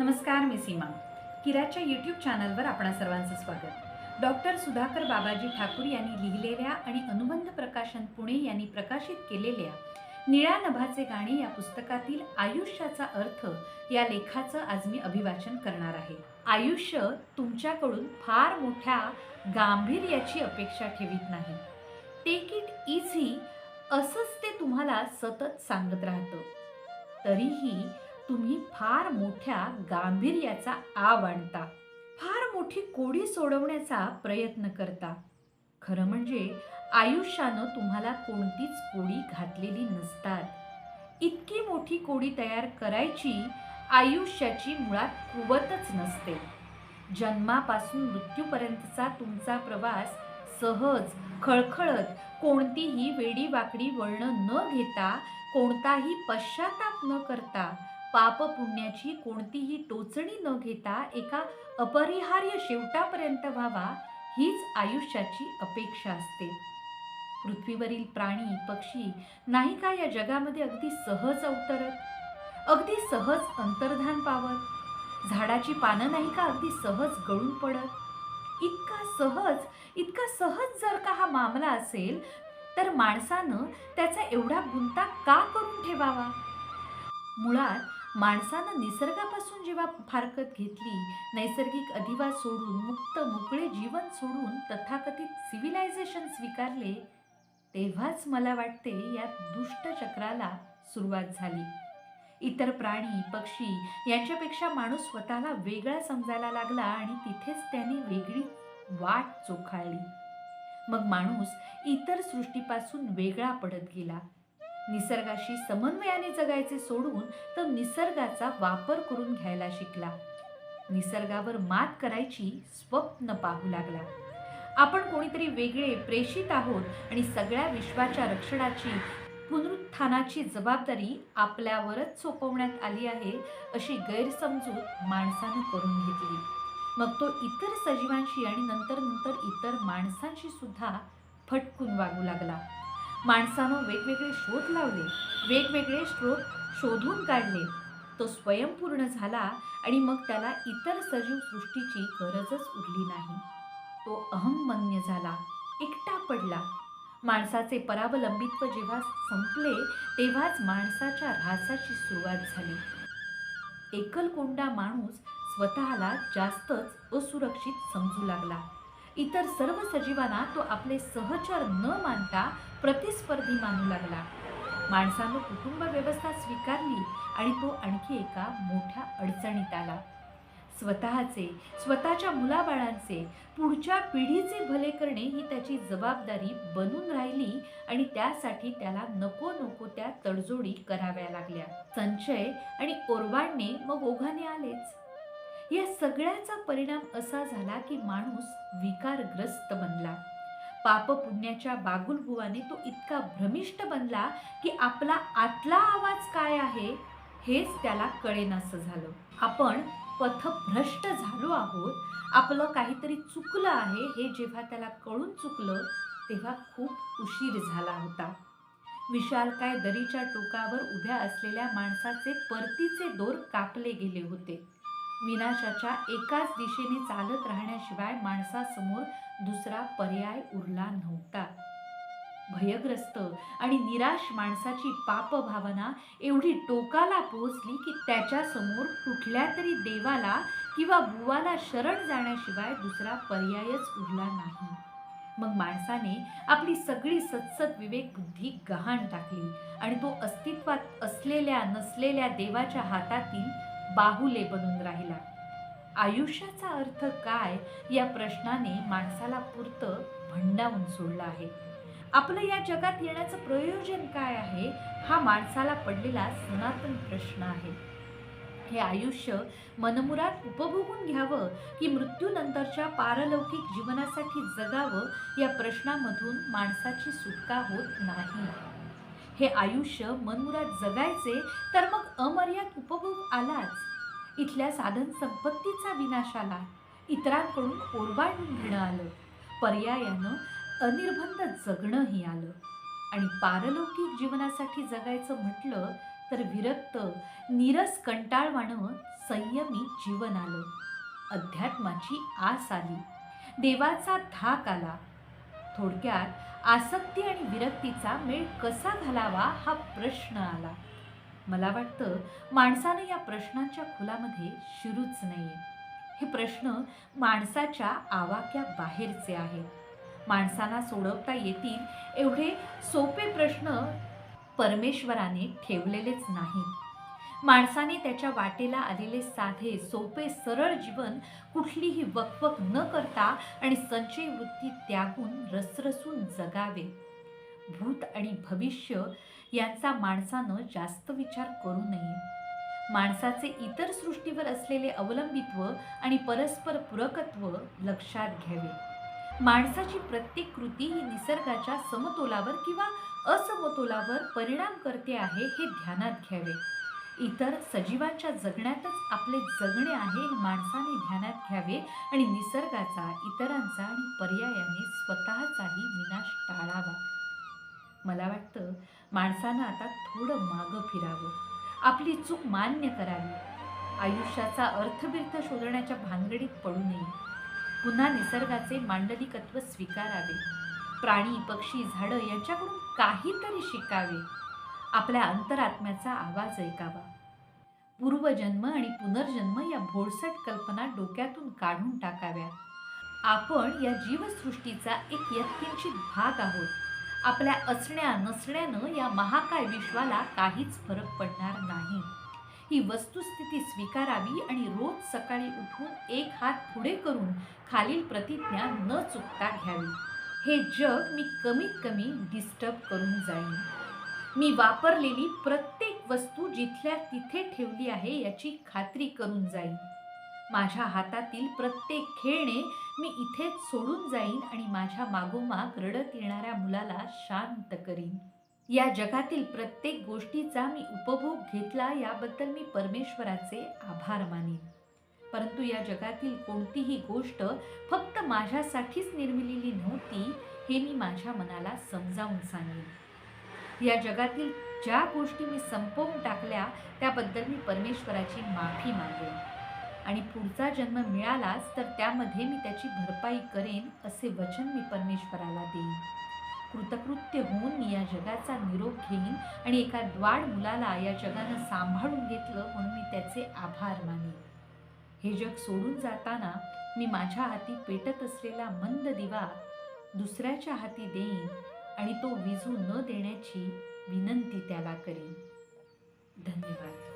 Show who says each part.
Speaker 1: नमस्कार मी सीमा. किराच्या यूट्यूब चॅनलवर आपणा सर्वांचं स्वागत. डॉक्टर सुधाकर बाबाजी ठाकूर यांनी लिहिलेल्या आणि अनुबंध प्रकाशन पुणे यांनी प्रकाशित केलेल्या निळ्या नभाचे गाणे या पुस्तकातील आयुष्याचा अर्थ या लेखाचं आज मी अभिवाचन करणार आहे. आयुष्य तुमच्याकडून फार मोठ्या गांभीर्याची अपेक्षा ठेवीत नाही. टेक इट इझी असंच ते तुम्हाला सतत सांगत राहतं. तरीही तुम्ही फार मोठ्या गांभीर्याचा आव आणता. फार मोठी कोडी सोडवण्याचा प्रयत्न करता. खरं म्हणजे आयुष्यानं तुम्हाला कोणतीच कोडी घातलेली नसतात. इतकी मोठी कोडी तयार करायची आयुष्याची मुळात कुवतच नसते. जन्मापासून मृत्यूपर्यंतचा तुमचा प्रवास सहज खळखळत कोणतीही वेडीवाकडी वळणं न घेता कोणताही पश्चाताप न करता पाप पुण्याची कोणतीही टोचणी न घेता एका अपरिहार्य शेवटापर्यंत व्हावा हीच आयुष्याची अपेक्षा असते. पृथ्वीवरील प्राणी पक्षी नाही का या जगामध्ये अगदी सहज अवतरत? अगदी सहज अंतर्धान पावत? झाडाची पानं नाही का अगदी सहज गळून पडत? इतका सहज इतका सहज जर का हा मामला असेल तर माणसानं त्याचा एवढा गुंता का करून ठेवावा? मुळात माणसानं निसर्गापासून जेव्हा फारकत घेतली नैसर्गिक अधिवास सोडून मुक्त मोकळे जीवन सोडून तथाकथित सिव्हिलायझेशन स्वीकारले तेव्हाच मला वाटते या दुष्ट चक्राला सुरुवात झाली. इतर प्राणी पक्षी यांच्यापेक्षा माणूस स्वतःला वेगळा समजायला लागला आणि तिथेच त्याने वेगळी वाट चोखाळली. मग माणूस इतर सृष्टीपासून वेगळा पडत गेला. निसर्गाशी समन्वयाने जगायचे सोडून तर निसर्गाचा वापर करून घ्यायला शिकला. निसर्गावर मात करायची स्वप्न पाहू लागला. आपण कोणीतरी वेगळे प्रेषित आहोत आणि सगळ्या विश्वाच्या रक्षणाची पुनरुत्थानाची जबाबदारी आपल्यावरच सोपवण्यात आली आहे अशी गैरसमजूत माणसानं करून घेतली. मग तो इतर सजीवांशी आणि नंतर नंतर इतर माणसांशी सुद्धा फटकून वागू लागला. माणसानं वेगवेगळे शोध लावले वेगवेगळे स्रोत शोधून काढले. तो स्वयंपूर्ण झाला आणि मग त्याला इतर सजीव सृष्टीची गरजच उरली नाही. तो अहममन्य झाला एकटा पडला. माणसाचे परावलंबित्व जेव्हा संपले तेव्हाच माणसाच्या ऱ्हासाची सुरुवात झाली. एकलकोंडा माणूस स्वतःला जास्तच असुरक्षित समजू लागला. इतर सर्व सजीवांना तो आपले सहचर न मानता प्रतिस्पर्धी मानू लागला. माणसानं कुटुंब व्यवस्था स्वीकारली आणि तो आणखी एका मोठ्या अडचणीत आला. स्वतःचे स्वतःच्या मुलाबाळांचे पुढच्या पिढीचे भले करणे ही त्याची जबाबदारी बनून राहिली आणि त्यासाठी त्याला नको नको त्या तडजोडी कराव्या लागल्या. संचय आणि ओरबाडणे मग ओघाने आलेच. या सगळ्याचा परिणाम असा झाला की माणूस विकारग्रस्त बनला. पाप पुण्याच्या बागुलबुवाने तो इतका भ्रमिष्ट बनला की आपला आतला आवाज काय आहे हेच त्याला कळेनासं झालं. आपण पथभ्रष्ट झालो आहोत आपलं काहीतरी चुकलं आहे हे जेव्हा त्याला कळून चुकलं तेव्हा खूप उशीर झाला होता. विशालकाय दरीच्या टोकावर उभ्या असलेल्या माणसाचे परतीचे दोर कापले गेले होते. विनाशाच्या एकाच दिशेने चालत राहण्याशिवाय माणसासमोर दुसरा पर्याय उरला नव्हता. भयग्रस्त आणि निराश माणसाची पाप भावना एवढी टोकाला पोहोचली की त्याच्यासमोर कुठल्या तरी देवाला किंवा बुवाला शरण जाण्याशिवाय दुसरा पर्यायच उरला नाही. मग माणसाने आपली सगळी सत्सत विवेक बुद्धी गहाण टाकली आणि तो अस्तित्वात असलेल्या नसलेल्या देवाच्या हातातील बाहुले बनून राहिला. आयुष्याचा अर्थ काय या प्रश्नाने माणसाला पुरतं भंडावून सोडलं आहे. आपलं या जगात येण्याचं प्रयोजन काय आहे हा माणसाला पडलेला सनातन प्रश्न आहे. हे आयुष्य मनमुरात उपभोगून घ्यावं की मृत्यूनंतरच्या पारलौकिक जीवनासाठी जगावं या प्रश्नामधून माणसाची सुटका होत नाही. हे आयुष्य मनमुरात जगायचे तर मग अमर्याद उपभोग आलाच. इथल्या साधन संपत्तीचा विनाश आला. इतरांकडून ओरबाडून घेणं आलं. पर्यायानं अनिर्बंध जगणंही आलं. आणि पारलौकिक जीवनासाठी जगायचं म्हटलं तर विरक्त निरस कंटाळवाणं संयमी जीवन आलं. अध्यात्माची आस आली. देवाचा धाक आला. थोडक्यात आसक्ती आणि विरक्तीचा मेळ कसा घालावा हा प्रश्न आला. मला वाटतं माणसानं या प्रश्नांच्या खुलामध्ये शिरूच नाही हे प्रश्न माणसाच्या आवाक्या बाहेरचे आहेत. माणसांना सोडवता येतील एवढे सोपे प्रश्न परमेश्वराने ठेवलेलेच नाहीत. माणसाने त्याच्या वाटेला आलेले साधे सोपे सरळ जीवन कुठलीही वकवक न करता आणि संचय वृत्ती त्यागून रसरसून जगावे. भूत आणि भविष्य यांचा माणसानं जास्त विचार करू नये. माणसाचे इतर सृष्टीवर असलेले अवलंबित्व आणि परस्पर पूरकत्व लक्षात घ्यावे. माणसाची प्रत्येक कृती ही निसर्गाच्या समतोलावर किंवा असमतोलावर परिणाम करते आहे हे ध्यानात घ्यावे. इतर सजीवांच्या जगण्यातच आपले जगणे आहे हे माणसाने ध्यानात घ्यावे आणि निसर्गाचा इतरांचा आणि पर्यायाने स्वतःचाही विनाश टाळावा. मला वाटतं माणसानं आता थोडं मागं फिरावं. आपली चूक मान्य करावी. आयुष्याचा अर्थबिर्थ शोधण्याच्या भानगडीत पडू नये. पुन्हा निसर्गाचे मांडलिकत्व स्वीकारावे. प्राणी पक्षी झाडं यांच्याकडून काहीतरी शिकावे. आपल्या अंतरात्म्याचा आवाज ऐकावा. पूर्वजन्म आणि पुनर्जन्म या भोळसट कल्पना डोक्यातून काढून टाकाव्या आपण या जीवसृष्टीचा एक यत्किंचित भाग आहोत. आपल्या असण्या नसण्यानं या महाकाय विश्वाला काहीच फरक पडणार नाही. ही वस्तुस्थिती स्वीकारावी आणि रोज सकाळी उठून एक हात पुढे करून खालील प्रतिज्ञा न चुकता घ्यावी. हे जग मी कमीत कमी डिस्टर्ब करून जाईन. मी वापरलेली प्रत्येक वस्तू जिथल्या तिथे ठेवली आहे याची खात्री करून जाईन. माझ्या हातातील प्रत्येक खेळणे मी इथेच सोडून जाईन आणि माझ्या मागोमाग रडत येणाऱ्या मुलाला शांत करीन. या जगातील प्रत्येक गोष्टीचा मी उपभोग घेतला याबद्दल मी परमेश्वराचे आभार मानेन. परंतु या जगातील कोणतीही गोष्ट फक्त माझ्यासाठीच निर्मिलेली नव्हती हे मी माझ्या मनाला समजावून सांगेन. या जगातील ज्या गोष्टी मी संपवून टाकल्या त्याबद्दल मी परमेश्वराची माफी मागेन. आणि पुढचा जन्म मिळालाच तर त्यामध्ये मी त्याची भरपाई करेन असे वचन मी परमेश्वराला देईन. कृतकृत्य होऊन मी या जगाचा निरोप घेईन आणि एका द्वाड मुलाला या जगानं सांभाळून घेतलं म्हणून मी त्याचे आभार मानेन. हे जग सोडून जाताना मी माझ्या हाती पेटत असलेला मंद दिवा दुसऱ्याच्या हाती देईन आणि तो विजू न देण्याची विनंती त्याला करेन. धन्यवाद.